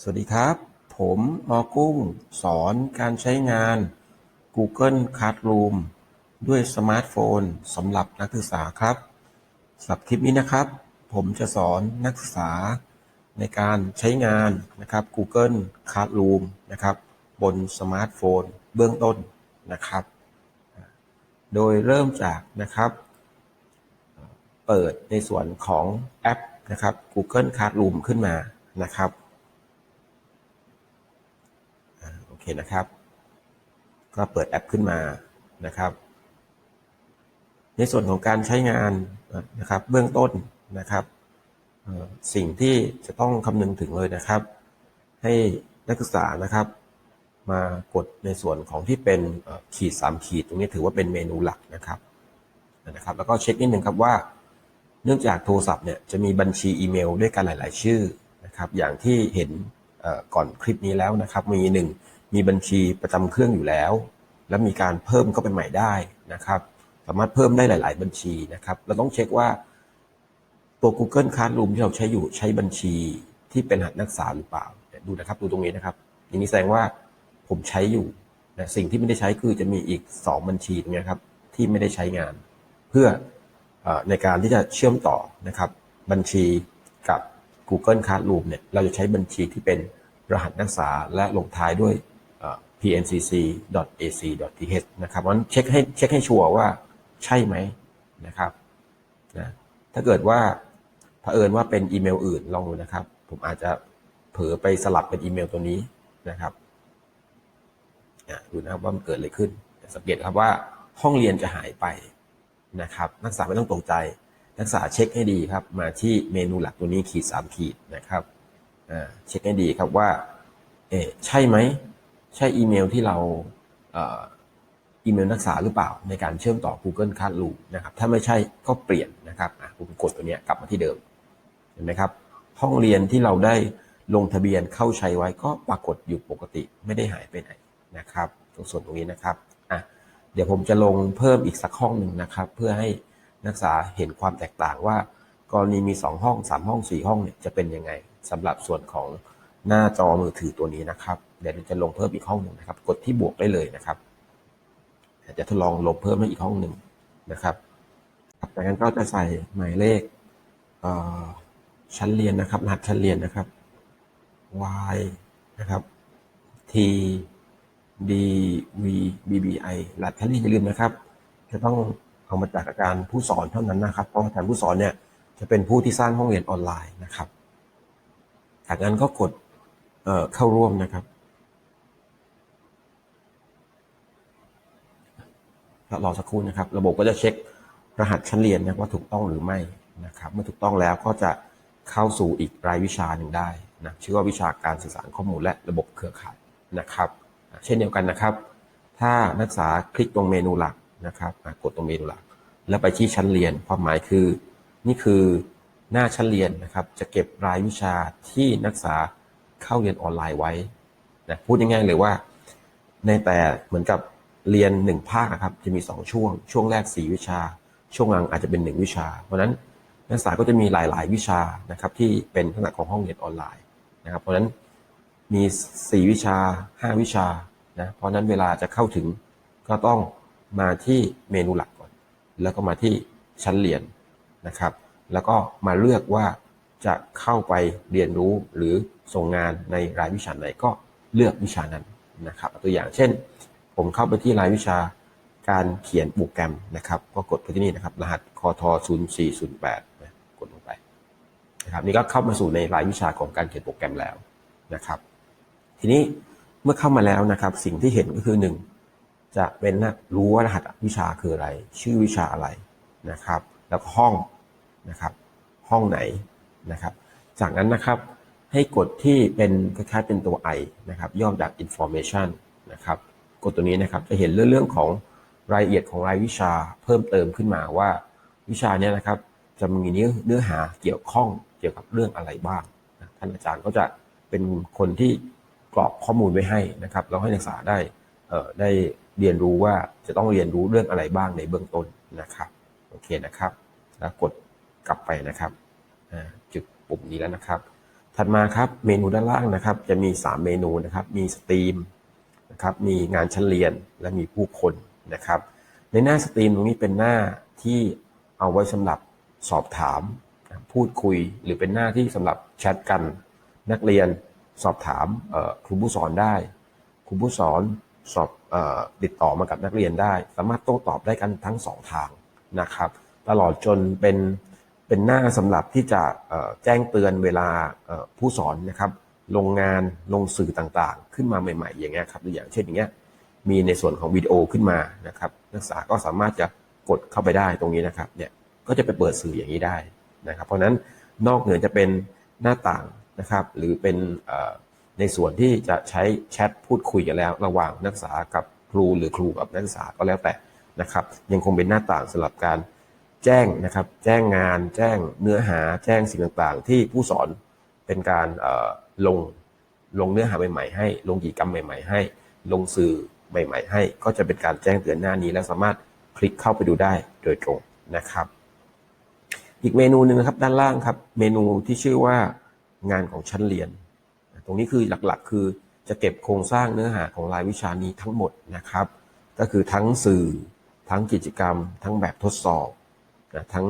สวัสดีครับ ผมออกุ้ง สอนการใช้งาน Google Classroom ด้วยสมาร์ทโฟนสำหรับนักศึกษาครับสำหรับคลิปนี้นะครับ ผมจะสอนนักศึกษาในการใช้งานนะครับ Google Classroom นะครับ บนสมาร์ทโฟนเบื้องต้นนะครับ โดยเริ่มจากนะครับ เปิดในส่วนของแอปนะครับ Google Classroom ขึ้นมานะครับ โอ เคนะครับ ก็เปิดแอปขึ้นมานะครับ ในส่วนของการใช้งานนะครับ เบื้องต้นนะครับสิ่งที่จะต้องคำนึงถึงเลยนะครับ ให้นักศึกษานะครับ มากดในส่วนของที่เป็นขีดสามขีดตรงนี้ถือว่าเป็นเมนูหลักนะครับนะครับ แล้วก็เช็คนิดหนึ่งครับว่า เนื่องจากโทรศัพท์เนี่ยจะมีบัญชีอีเมลด้วยกันหลาย ๆ ชื่อนะครับ อย่างที่เห็นก่อนคลิปนี้แล้วนะครับ มีหนึ่ง มีบัญชีประจำเครื่องอยู่แล้ว แล้วมีการเพิ่มเข้าไปใหม่ได้นะครับ สามารถเพิ่มได้หลาย ๆ บัญชีนะครับ เราต้องเช็คว่าตัว Google Classroom ที่เราใช้อยู่ใช้บัญชีที่เป็นหัดนักศึกษาหรือเปล่า ดูนะครับ ดูตรงนี้นะครับ อย่างนี้แสดงว่าผมใช้อยู่นะสิ่งที่ไม่ได้ใช้คือจะมีอีก 2 บัญชีตรงนี้ครับที่ไม่ได้ใช้งาน เพื่อในการที่จะเชื่อมต่อนะครับ บัญชีกับ Google Classroom เนี่ยเราจะใช้บัญชีที่เป็นรหัสนักศึกษาและลงท้ายด้วย pncc.ac.th นะครับเพราะฉะนั้นเช็คให้เช็คให้ชัวร์ว่าใช่ไหมนะครับนะถ้าเกิดว่าเผอิญว่าเป็นอีเมลอื่นลองดูนะครับ ผมอาจจะเผลอไปสลับเป็นอีเมลตัวนี้นะครับดูนะครับว่ามันเกิดอะไรขึ้น สังเกตครับว่าห้องเรียนจะหายไปนะครับ นักศึกษาไม่ต้องตกใจ นักศึกษาเช็คให้ดีครับ มาที่เมนูหลักตัวนี้ขีด3ขีดนะครับเช็คให้ดีครับว่า เอใช่ไหม ใช่อีเมลที่เราอีเมลนักศึกษาหรือเปล่าในการเชื่อมต่อ Google Classroom นะครับ ถ้าไม่ใช่ก็เปลี่ยนนะครับผมกดตัวนี้กลับมาที่เดิม เห็นไหมครับ ห้องเรียนที่เราได้ลงทะเบียนเข้าใช้ไว้ก็ปรากฏอยู่ปกติไม่ได้หายไปไหนนะครับ ตรงส่วนตรงนี้นะครับอะเดี๋ยวผมจะลงเพิ่มอีกสักห้องหนึ่งนะครับ เพื่อให้นักศึกษาเห็นความแตกต่างว่า กรณีมี 2 ห้อง 3 ห้อง 4 ห้องเนี่ยจะเป็นยังไงสำหรับส่วนของหน้าจอมือถือตัวนี้นะครับ เดี๋ยวจะลงเพิ่มอีกห้องหนึ่งนะครับ กดที่บวกได้เลยนะครับจะทดลองลบเพิ่มให้อีกห้องหนึ่งนะครับจากนั้นก็จะใส่หมายเลขชั้นเรียนนะครับรหัสชั้นเรียนนะครับ y นะครับ t d v b b i รหัสชั้นเรียนอย่าลืมนะครับ จะต้องเอามาจากอาการผู้สอนเท่านั้นนะครับ เพราะอาจารย์ผู้สอนเนี่ยจะเป็นผู้ที่สร้างห้องเรียนออนไลน์นะครับ จากนั้นก็กดเเข้าร่วมนะครับ รอสักครู่นะครับ ระบบก็จะเช็ครหัสชั้นเรียนนะว่าถูกต้องหรือไม่นะครับ เมื่อถูกต้องแล้วก็จะเข้าสู่อีกรายวิชาหนึ่งได้นะชื่อว่าวิชาการสื่อสารข้อมูลและระบบเครือข่ายนะครับ เช่นเดียวกันนะครับ ถ้านักศึกษาคลิกตรงเมนูหลักนะครับกดตรงเมนูหลัก แล้วไปที่ชั้นเรียนความหมายคือ นี่คือหน้าชั้นเรียนนะครับ จะเก็บรายวิชาที่นักศึกษาเข้าเรียนออนไลน์ไว้นะพูดง่ายๆเลยว่า ในแต่เหมือนกับ เรียน1ภาคนะครับจะมี2ช่วง ช่วงแรก4วิชา ช่วงหลังอาจจะเป็น1วิชา เพราะนั้นนักศึกษาก็จะมีหลาย ๆ วิชานะครับที่เป็นลักษณะของห้องเรียนออนไลน์นะครับ เพราะนั้นมี 4 วิชา 5 วิชานะเพราะนั้นเวลาจะเข้าถึงก็ต้องมาที่เมนูหลักก่อน แล้วก็มาที่ชั้นเรียนนะครับ แล้วก็มาเลือกว่าจะเข้าไปเรียนรู้หรือส่งงานในรายวิชาไหนก็เลือกวิชานั้นนะครับ ตัวอย่างเช่น ผมเข้าไปที่รายวิชาการเขียนโปรแกรมนะครับ ก็กดไปที่นี่นะครับ รหัสคอท0408นะกดลงไปนะครับนี่ก็เข้ามาสู่ในรายวิชาของการเขียนโปรแกรมแล้วนะครับ ทีนี้เมื่อเข้ามาแล้วนะครับ สิ่งที่เห็นก็คือหนึ่งจะเป็นนะรู้ว่ารหัสวิชาคืออะไร ชื่อวิชาอะไรนะครับ แล้วก็ห้องนะครับ ห้องไหนนะครับ จากนั้นนะครับให้กดที่เป็นคล้ายๆเป็นตัว I นะครับ ย่อจาก information นะครับ กดตัวนี้นะครับ จะเห็นเรื่องของรายละเอียดของรายวิชาเพิ่มเติมขึ้นมาว่า วิชานี้นะครับ จะมีเนื้อเนื้อหาเกี่ยวข้องเกี่ยวกับเรื่องอะไรบ้างท่านอาจารย์ก็จะเป็นคนที่กรอกข้อมูลไว้ให้นะครับแล้วให้นักศึกษาได้ได้เรียนรู้ว่าจะต้องเรียนรู้เรื่องอะไรบ้างในเบื้องต้นนะครับโอเคนะครับ แล้วกดกลับไปนะครับจุดปุ่มนี้แล้วนะครับ ถัดมาครับเมนูด้านล่างนะครับ จะมี 3 เมนูนะครับ มีสตรีม นะครับมีงานชั้นเรียนและมีผู้คนนะครับ ในหน้าสตรีมตรงนี้เป็นหน้าที่เอาไว้สำหรับสอบถาม พูดคุยหรือเป็นหน้าที่สำหรับแชทกัน นักเรียนสอบถามครูผู้สอนได้ครูผู้สอนสอบอติดต่อมากับนักเรียนได้ สามารถโต้ตอบได้กันทั้งสองทางนะครับ ตลอดจนเป็นเป็นหน้าสำหรับที่จะแจ้งเตือนเวลาผู้สอนนะครับ ลงงานลงสื่อต่างๆ ขึ้นมาใหม่ ๆ อย่างเงี้ยครับตัวอย่างเช่นอย่างเงี้ยมีในส่วนของวิดีโอขึ้นมานะครับ นักศึกษาก็สามารถจะกดเข้าไปได้ตรงนี้นะครับเนี่ยก็จะไปเปิดสื่ออย่างนี้ได้นะครับ เพราะฉะนั้นนอกเหนือจะเป็นหน้าต่างนะครับหรือเป็นในส่วนที่จะใช้แชทพูดคุยกันแล้ว ระหว่างนักศึกษากับครูหรือครูกับนักศึกษาก็แล้วแต่นะครับ ยังคงเป็นหน้าต่างสำหรับการแจ้งนะครับ แจ้งงาน แจ้งเนื้อหา แจ้งสิ่งต่างๆ ที่ผู้สอน เป็นการลงลงเนื้อหาใหม่ๆให้ ลงกิจกรรมใหม่ ๆ ให้ ลงสื่อใหม่ ๆ ให้ ก็จะเป็นการแจ้งเตือนหน้านี้ และสามารถคลิกเข้าไปดูได้โดยตรงนะครับ อีกเมนูหนึ่งนะครับด้านล่างครับ เมนูที่ชื่อว่างานของชั้นเรียน ตรงนี้คือหลักๆ คือจะเก็บโครงสร้างเนื้อหาของรายวิชานี้ทั้งหมดนะครับ ก็คือทั้งสื่อ ทั้งกิจกรรม ทั้งแบบทดสอบนะทั้ง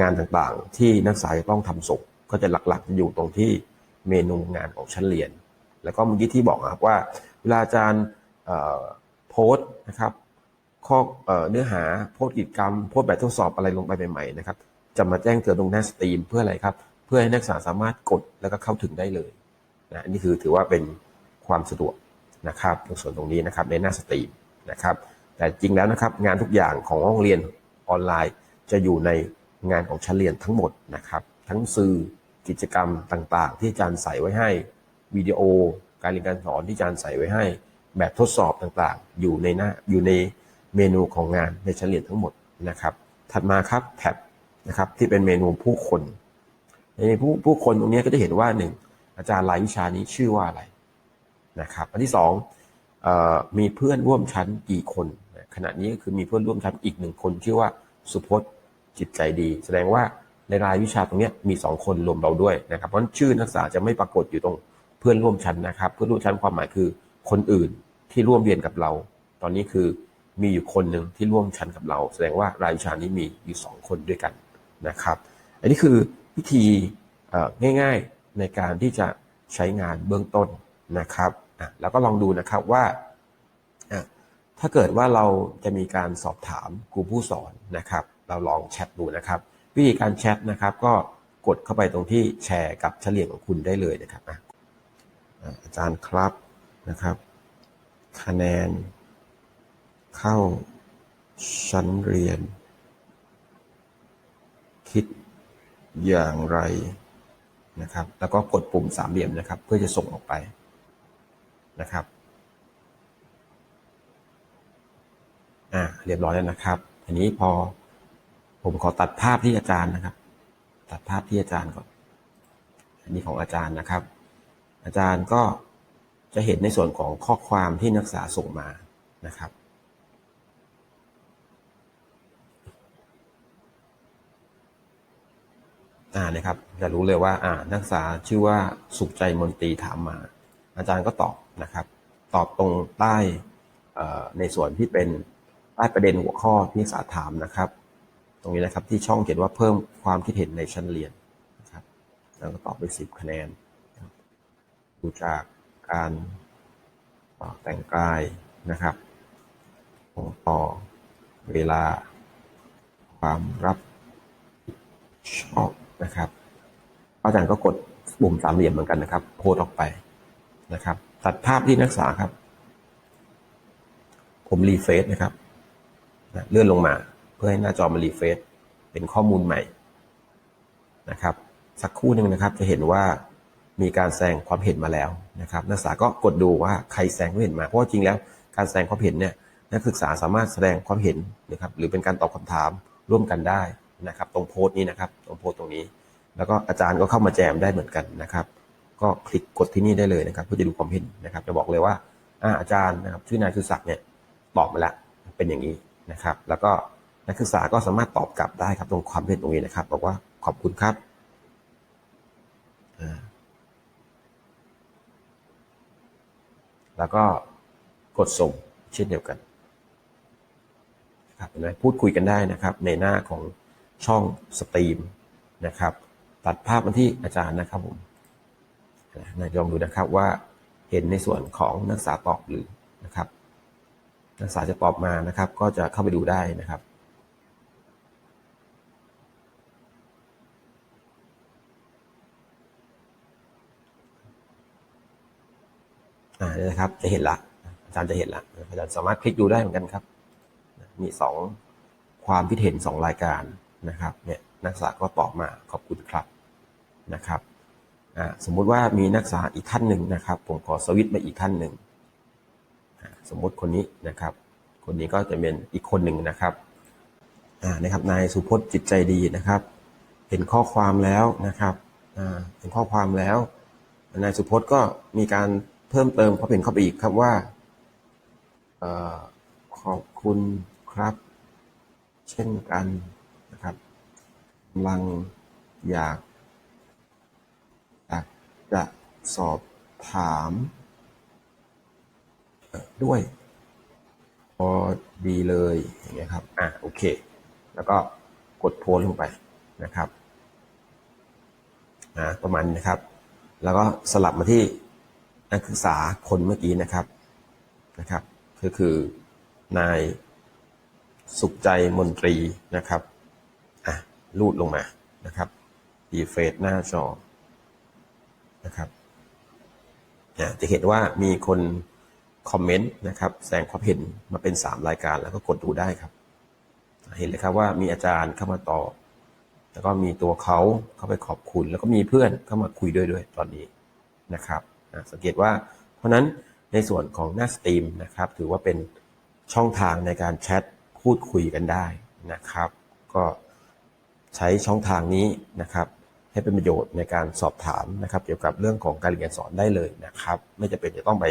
งานต่างๆ ที่นักศึกษาจะต้องทำส่ง ก็จะหลักๆจะอยู่ตรงที่เมนูงานของชั้นเรียน แล้วก็เมื่อกี้ที่บอกนะครับว่า เวลาอาจารย์โพสนะครับข้อเนื้อหาโพสกิจกรรม โพสแบบทดสอบอะไรลงไปใหม่ๆนะครับจะมาแจ้งเตือนตรงหน้าสตรีมเพื่ออะไรครับ เพื่อให้นักศึกษาสามารถกดแล้วก็เข้าถึงได้เลยนะนนี่คือถือว่าเป็นความสะดวกนะครับในส่วนตรงนี้นะครับในหน้าสตรีมนะครับ แต่จริงแล้วนะครับงานทุกอย่างของห้องเรียนออนไลน์ จะอยู่ในงานของชั้นเรียนทั้งหมดนะครับ ทั้งสื่อ กิจกรรมต่างๆ ที่อาจารย์ใส่ไว้ให้วิดีโอ การเรียนการสอนที่อาจารย์ใส่ไว้ให้ แบบทดสอบต่างๆ อยู่ในหน้าอยู่ในเมนูของงานในชั้นเรียนทั้งหมดนะครับ ถัดมาครับแท็บนะครับที่เป็นเมนูผู้คนในผู้ผู้คนตรงนี้ก็จะเห็นว่าหนึ่งอาจารย์รายวิชานี้ชื่อว่าอะไรนะครับอันที่สองออมีเพื่อนร่วมชั้นกี่คน ขณะนี้ก็คือมีเพื่อนร่วมชั้นอีกหนึ่งคน ชื่อว่าสุพจน์จิตใจดี แสดงว่า ในรายวิชาตรงนี้มีสองคนรวมเราด้วยนะครับเพราะฉันชื่อนักศึกษาจะไม่ปรากฏอยู่ตรงเพื่อนร่วมชั้นนะครับ เพื่อนร่วมชั้นความหมายคือคนอื่นที่ร่วมเรียนกับเรา ตอนนี้คือมีอยู่คนหนึ่งที่ร่วมชั้นกับเรา แสดงว่ารายวิชานี้มีอยู่สองคนด้วยกันนะครับ อันนี้คือวิธีง่ายๆในการที่จะใช้งานเบื้องต้นนะครับแล้วก็ลองดูนะครับว่าถ้าเกิดว่าเราจะมีการสอบถามครูผู้สอนนะครับ เราลองแชทดูนะครับ วิธีการแชทนะครับ ก็กดเข้าไปตรงที่แชร์กับเฉลี่ยของคุณได้เลยนะครับอาจารย์ครับนะครับ คะแนน เข้าชั้นเรียน คิดอย่างไรนะครับ แล้วก็กดปุ่มสามเหลี่ยมนะครับ เพื่อจะส่งออกไปนะครับอ่าเรียบร้อยแล้วนะครับทีนี้พอ ผมขอตัดภาพที่อาจารย์นะครับ ตัดภาพที่อาจารย์ก่อน อันนี้ของอาจารย์นะครับ อาจารย์ก็จะเห็นในส่วนของข้อความที่นักศึกษาส่งมานะครับ อ่านะครับ จะรู้เลยว่า อ่า นักศึกษาชื่อว่าสุขใจมนตรีถามมา อาจารย์ก็ตอบนะครับ ตอบตรงใต้ในส่วนที่เป็นใต้ประเด็นหัวข้อที่นักศึกษาถามนะครับ ตรงนี้นะครับที่ช่องเขียนว่าเพิ่มความคิดเห็นในชั้นเรียนนะครับแล้วก็ตอบไปสิบคะแนนดูจากการแต่งกายนะครับของต่อเวลาความรับชอบนะครับอาจารย์ก็กดปุ่มสามเหลี่ยมเหมือนกันนะครับ โพสออกไปนะครับ ตัดภาพที่นักศึกษาครับ ผมรีเฟซนะครับ เลื่อนลงมา พื่อให้หน้าจอมันรีเฟซเป็นข้อมูลใหม่นะครับ สักครู่หนึ่งนะครับจะเห็นว่ามีการแสดงความเห็นมาแล้วนะครับ นักศึกษาก็กดดูว่าใครแสดงความเห็นมา เพราะว่าจริงแล้วการแสดงความเห็นเนี่ยนักศึกษาสามารถแสดงความเห็นนะครับหรือเป็นการตอบคำถามร่วมกันได้นะครับ ตรงโพสต์นี้นะครับตรงโพสต์ตรงนี้ แล้วก็อาจารย์ก็เข้ามาแจมได้เหมือนกันนะครับ ก็คลิกกดที่นี่ได้เลยนะครับ เพื่อจะดูความเห็นนะครับ จะบอกเลยว่าอ่าอาจารย์นะครับชื่อนายสุศักดิ์เนี่ยตอบมาแล้วเป็นอย่างนี้นะครับ แล้วก็ นักศึกษาก็สามารถตอบกลับได้ครับตรงความเป็นตรงนี้นะครับ บอกว่าขอบคุณครับแล้วก็กดส่งเช่นเดียวกันครับนะพูดคุยกันได้นะครับ ในหน้าของช่องสตรีมนะครับ ตัดภาพมาที่อาจารย์นะครับผมนะลองดูนะครับว่าเห็นในส่วนของนักศึกษาตอบหรือนะครับ นักศึกษาจะตอบมานะครับ ก็จะเข้าไปดูได้นะครับ นี่ยนะครับ จะเห็นละ อาจารย์จะเห็นละอาจารย์สามารถคลิกดูได้เหมือนกันครับ มีสองความคิดเห็นสองรายการนะครับ เนี่ยนักศึกษาก็ตอบมาขอบคุณครับนะครับอ่าสมมุติว่ามีนักศึกษาอีกท่านหนึ่งนะครับ ผมขอสวิตมาอีกท่านหนึ่งสมมุติคนนี้นะครับ คนนี้ก็จะเป็นอีกคนหนึ่งนะครับอ่านะครับนายสุพจน์จิตใจดีนะครับ เห็นข้อความแล้วนะครับอ่าเห็นข้อความแล้วนายสุพจน์ก็มีการ เพิ่มเติมความเห็นเข้าไปอีกครับว่าออขอบคุณครับ เช่นกันนะครับกำลังอยากอยากจะสอบถามด้วยพอดีเลยอย่างเงี้ยครับอะโอเค แล้วก็กดโพสลงไปนะครับอ่าประมาณนะครับ แล้วก็สลับมาที่ นักศึกษาคนเมื่อกี้นะครับนะครับก็คือนายสุขใจมนตรีนะครับอะลูดลงมานะครับดีเฟซหน้าจอนะครับจะเห็นว่ามีคนคอมเมนต์นะครับแสดงความเห็นมาเป็น 3 รายการแล้วก็กดดูได้ครับ เห็นเลยครับว่ามีอาจารย์เข้ามาตอบแล้วก็มีตัวเขาเข้าไปขอบคุณ แล้วก็มีเพื่อนเข้ามาคุยด้วยด้วยตอนนี้นะครับ สังเกตว่า เพราะฉะนั้นในส่วนของหน้าสตรีมนะครับ ถือว่าเป็นช่องทางในการแชทพูดคุยกันได้นะครับ ก็ใช้ช่องทางนี้นะครับ ให้เป็นประโยชน์ในการสอบถามนะครับ เกี่ยวกับเรื่องของการเรียนสอนได้เลยนะครับ ไม่จำเป็นจะต้องไป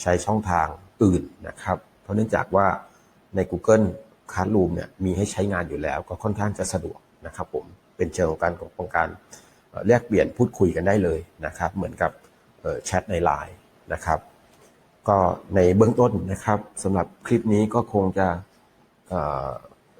ใช้ช่องทางอื่นนะครับ เพราะเนื่องจากว่าใน Google Classroom เนี่ยมีให้ใช้งานอยู่แล้ว ก็ค่อนข้างจะสะดวกนะครับ ผมเป็นเชิงของการของการแลกเปลี่ยนพูดคุยกันได้เลยนะครับ เหมือนกับ แชทในไลน์นะครับ ก็ในเบื้องต้นนะครับสำหรับคลิปนี้ก็คงจะ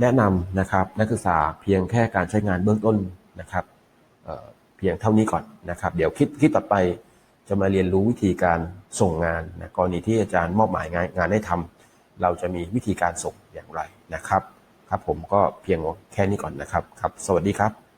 แนะนำนะครับนักศึกษาเพียงแค่การใช้งานเบื้องต้นนะครับเเพียงเท่านี้ก่อนนะครับ เดี๋ยวคลิปคลิปต่อไปจะมาเรียนรู้วิธีการส่งงานนะกรณีที่อาจารย์มอบหมายงานงานให้ทำเราจะมีวิธีการส่งอย่างไรนะครับ ครับผมก็เพียงแค่นี้ก่อนนะครับครับ สวัสดีครับ